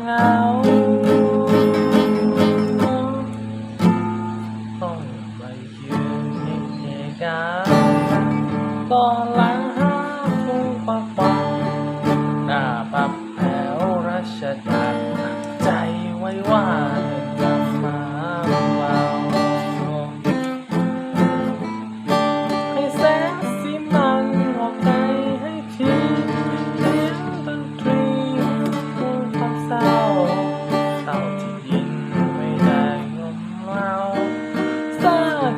เหงาต้องไปยืนในกาก็ลา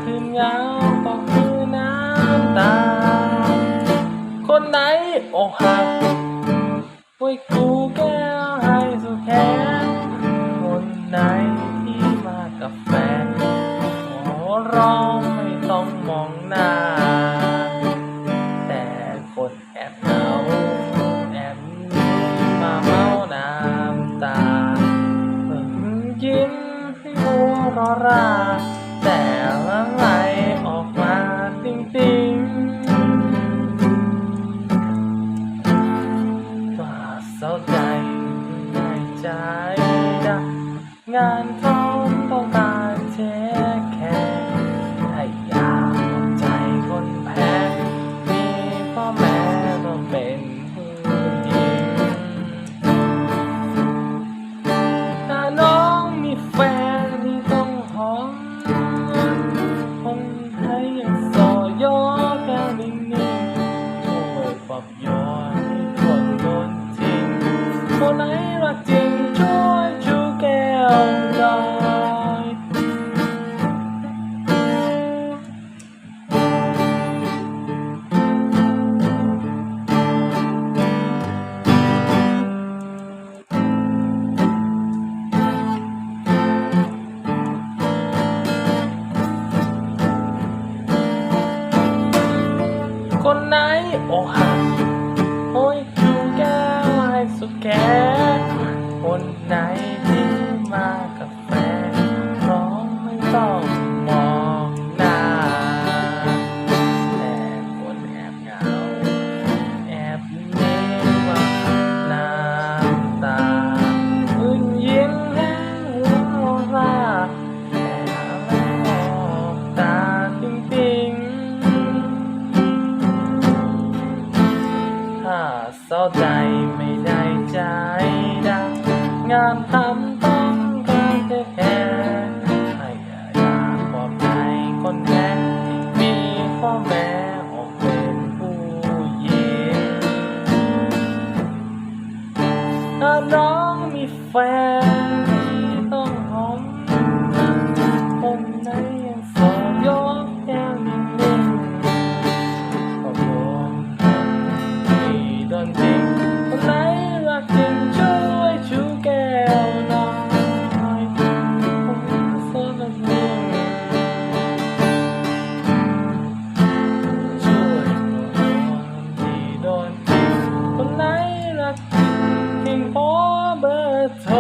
คืนเงาก็คือน้ำตา คนไหนอกหักปุ้ยกูแก้วให้สุขแขนคนไหนที่มากับแฟนขอร้องไม่ต้องมองหน้า แต่คนแอบเหงาแอบมาเมาน้ำตาเพิ่งยิ้มให้หัวรารา about you โอ้ยดูแก้วให้สุดแก่คนไหนที่มา งามตา time for birth.